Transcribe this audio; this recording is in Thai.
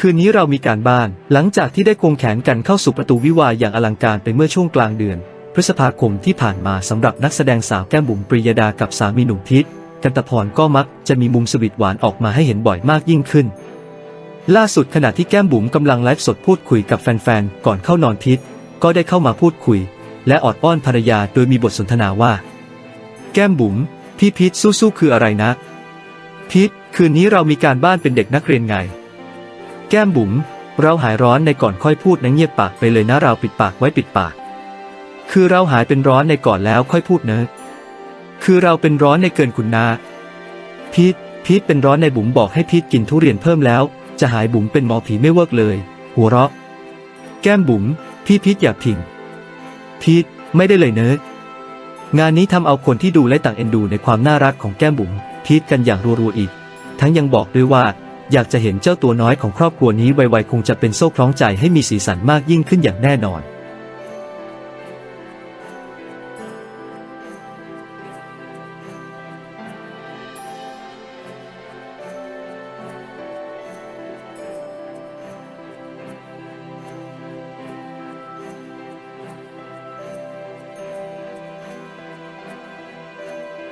คืนนี้เรามีการบ้าน หลังจากที่ได้ควงแขนกันเข้าสู่ประตูวิวาอย่างอลังการไปเมื่อช่วงกลางเดือน พฤษภาคมที่ผ่านมาสำหรับนักแสดงสาวแก้มบุ๋มปริยดากับสามีหนุ่มทิศกันตะพรก็มักจะมีมุมสวีทหวานออกมาให้เห็นบ่อยมากยิ่งขึ้น ล่าสุดขณะที่แก้มบุ๋มกำลังไลฟ์สดพูดคุยกับแฟนๆก่อนเข้านอนทิศก็ได้เข้ามาพูดคุย และออดอ้อนภรรยาโดยมีบทสนทนาว่า แก้มบุ๋มพี่พีทสู้ๆคืออะไรนะพีทคืนนี้เรามีการบ้านเป็นเด็กนักเรียนไง แก้มบุ๋มเราหายร้อนในก่อนค่อยพูดนะเงียบปากไปเลยนะเราปิดปากไว้ปิดปาก คือเราหายเป็นร้อนในก่อนแล้วค่อยพูดเนอะคือเราเป็นร้อนในเกินคุณนาพีทพีทเป็นร้อนในบุ๋มบอกให้พีทกินทุเรียนเพิ่มแล้ว จะหายบุ๋มเป็นหมอผีไม่เวิร์กเลย หัวเราะ แก้มบุ๋มพี่พีทอย่าพิงพีทไม่ได้เลยเนอะงานนี้ทำเอาคนที่ดูและต่างเอ็นดูในความน่ารักของแก้มบุ๋มพีทกันอย่างรัวๆอีก ทั้งยังบอกด้วยว่า อยากจะเห็นเจ้าตัวน้อยของครอบครัวนี้ไวๆคงจะเป็นโซ่คล้องใจให้มีสีสันมากยิ่งขึ้นอย่างแน่นอน